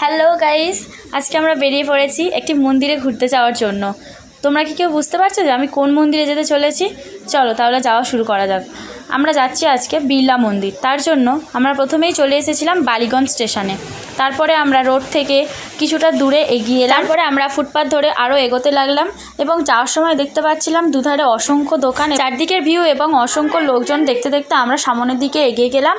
Hello guys আজকে আমরা বেরিয়ে পড়েছি একটি মন্দিরে ঘুরতে যাওয়ার জন্য। তোমরা কি কেউ বুঝতে পারছ যে আমি কোন মন্দিরে যেতে চলেছি? চলো তাহলে যাওয়া শুরু করা যাক। আমরা যাচ্ছি আজকে বিড়লা মন্দির। তার জন্য আমরা প্রথমেই চলে এসেছিলাম বালিগঞ্জ স্টেশনে। তারপরে আমরা রোড থেকে কিছুটা দূরে এগিয়ে এলাম। তারপরে আমরা ফুটপাথ ধরে আরও এগোতে লাগলাম এবং যাওয়ার সময় দেখতে পাচ্ছিলাম দুধারে অসংখ্য দোকান চারদিকের ভিউ এবং অসংখ্য লোকজন দেখতে দেখতে আমরা সামনের দিকে এগিয়ে গেলাম।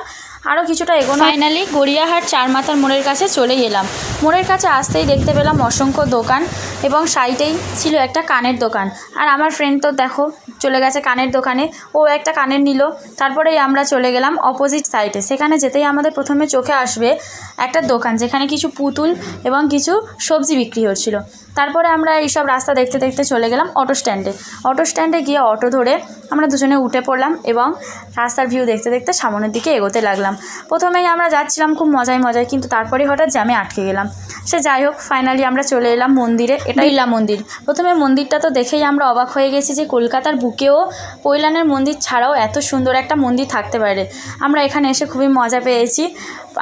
আরও কিছুটা এগোনো ফাইনালি গড়িয়াহাট চার মাথার মোড়ের কাছে চলে এলাম। মোড়ের কাছে আসতেই দেখতে পেলাম অসংখ্য দোকান এবং সাইডেই ছিল একটা কানের দোকান। আর আমার ফ্রেন্ড তো দেখো চলে গেছে কানের দোকানে। ও একটা কানের নিল। তারপরেই আমরা চলে গেলাম অপোজিট সাইডে সেখানে যেতেই আমাদের প্রথমে চোখে আসবে একটা দোকান, যেখানে কিছু পুতুল এবং কিছু সবজি বিক্রি হচ্ছিল। তারপরে আমরা এইসব রাস্তা দেখতে দেখতে চলে গেলাম অটো স্ট্যান্ডে অটো স্ট্যান্ডে গিয়ে অটো ধরে আমরা দুজনে উঠে পড়লাম এবং রাস্তার ভিউ দেখতে দেখতে সামনের দিকে এগোতে লাগলাম। প্রথমেই আমরা যাচ্ছিলাম খুব মজায় মজায় কিন্তু তারপরে হঠাৎ জ্যামে আটকে গেলাম। সে যাই হোক ফাইনালি আমরা চলে এলাম মন্দিরে। এটা বিড়লা মন্দির। প্রথমে মন্দিরটা তো দেখেই আমরা অবাক হয়ে গেছি যে কলকাতার বুকেও পৈলানের মন্দির ছাড়াও এত সুন্দর একটা মন্দির থাকতে পারে। আমরা এখানে এসে খুবই মজা পেয়েছি।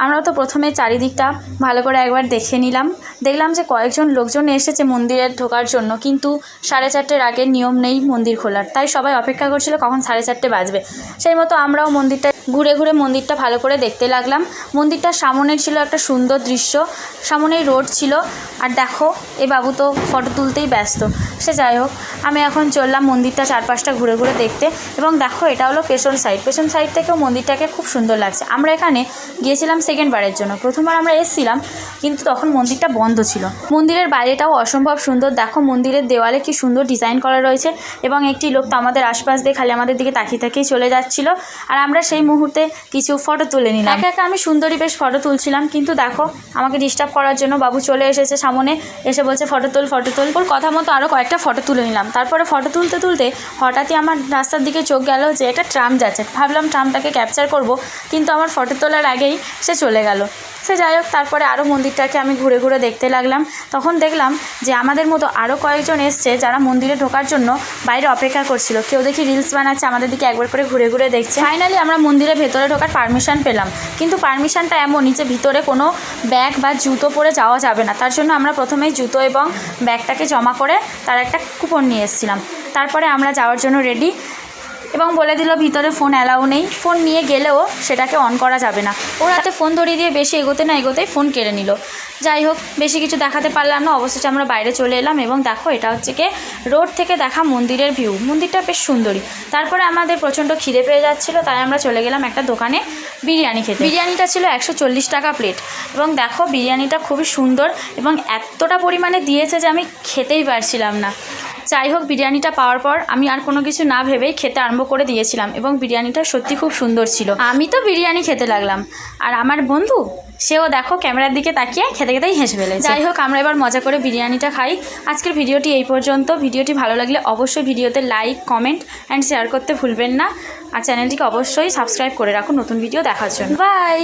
আমরা তো প্রথমে চারিদিকটা ভালো করে একবার দেখে নিলাম। দেখলাম যে কয়েকজন লোকজন এসেছে মন্দিরে ঢোকার জন্য, কিন্তু সাড়ে চারটের আগে নিয়ম নেই মন্দির খোলার। তাই সবাই অপেক্ষা করছিল কখন সাড়ে চারটে বাজবে। সেই মতো আমরাও মন্দিরটা ঘুরে ঘুরে মন্দিরটা ভালো করে দেখতে লাগলাম। মন্দিরটার সামনে ছিল একটা সুন্দর দৃশ্য। সামনেই রোড ছিল। আর দেখো, এ বাবু তো ফটো তুলতেই ব্যস্ত। সে যাই হোক, আমি এখন চললাম মন্দিরটা চারপাশটা ঘুরে ঘুরে দেখতে। এবং দেখো, এটা হলো পেছন সাইড পেছন সাইড থেকেও মন্দিরটাকে খুব সুন্দর লাগছে। আমরা এখানে গিয়েছিলাম সেকেন্ড বারের জন্য। প্রথমবার আমরা এসেছিলাম, কিন্তু তখন মন্দিরটা বন্ধ ছিল। মন্দিরের বাইরেটাও অসম্ভব সুন্দর। দেখো, মন্দিরের দেওয়ালে কি সুন্দর ডিজাইন করা রয়েছে। এবং একটি লোক তো আমাদের আশপাশ দিয়ে খালি আমাদের দিকে তাকিয়ে তাকিয়ে চলে যাচ্ছিল। আর আমরা সেই মুহূর্তে কিছু ফটো তুলে নিলাম। একা একা আমি সুন্দরী বেশ ফটো তুলছিলাম, কিন্তু দেখো, আমাকে ডিস্টার্ব করার জন্য বাবু চলে এসেছে সামনে, এসে বলছে ফটো তোল ফটো তোল। ওর কথা মতো আরও কয়েকটা ফটো তুলে নিলাম। তারপরে ফটো তুলতে তুলতে হঠাৎই আমার রাস্তার দিকে চোখ গেল যে একটা ট্রাম যাচ্ছে। ভাবলাম ট্রামটাকে ক্যাপচার করব, কিন্তু আমার ফটো তোলার আগেই সে চলে গেল। সে যাই হোক, তারপরে আরও মন্দিরটাকে আমি ঘুরে ঘুরে দেখতে লাগলাম। তখন দেখলাম যে আমাদের মতো আরও কয়েকজন এসছে যারা মন্দিরে ঢোকার জন্য বাইরে অপেক্ষা করছিল। কেউ দেখি রিলস বানাচ্ছে, আমাদের দিকে একবার করে ঘুরে ঘুরে দেখছে। ফাইনালি আমরা মন্দিরের ভেতরে ঢোকার পারমিশন পেলাম। কিন্তু পারমিশনটা এমনই যে ভিতরে কোনো ব্যাগ বা জুতো পরে যাওয়া যাবে না। তার জন্য আমরা প্রথমেই জুতো এবং ব্যাগটাকে জমা করে তার একটা কুপন নিয়ে এসেছিলাম। তারপরে আমরা যাওয়ার জন্য রেডি এবং বলে দিল, ভিতরে ফোন অ্যালাউ নেই। ফোন নিয়ে গেলেও সেটাকে অন করা যাবে না। ওর হাতে ফোন ধরিয়ে দিয়ে বেশি এগোতে না এগোতেই ফোন কেড়ে নিল। যাই হোক, বেশি কিছু দেখাতে পারলাম না। অবশেষে আমরা বাইরে চলে এলাম এবং দেখো, এটা হচ্ছে কি রোড থেকে দেখা মন্দিরের ভিউ মন্দিরটা বেশ সুন্দরী। তারপরে আমাদের প্রচণ্ড খিদে পেয়ে যাচ্ছিল, তাই আমরা চলে গেলাম একটা দোকানে বিরিয়ানি খেতে। বিরিয়ানিটা ছিল একশো চল্লিশ টাকা প্লেট এবং দেখো, বিরিয়ানিটা খুবই সুন্দর এবং এতটা পরিমাণে দিয়েছে যে আমি খেতেই পারছিলাম না। যাই হোক, বিরিয়ানিটা পাওয়ার পর আমি আর কোনো কিছু না ভেবেই খেতে আরম্ভ করে দিয়েছিলাম এবং বিরিয়ানিটা সত্যি খুব সুন্দর ছিল। আমি তো বিরিয়ানি খেতে লাগলাম। আর আমার বন্ধু, সেও দেখো ক্যামেরার দিকে তাকিয়ে খেতে খেতেই হেসে ফেলে যাই হোক, আমরা এবার মজা করে বিরিয়ানিটা খাই। আজকের ভিডিওটি এই পর্যন্ত। ভিডিওটি ভালো লাগলে অবশ্যই ভিডিওতে লাইক, কমেন্ট অ্যান্ড শেয়ার করতে ভুলবেন না। আর চ্যানেলটিকে অবশ্যই সাবস্ক্রাইব করে রাখুন। নতুন ভিডিও দেখার জন্য। বাই!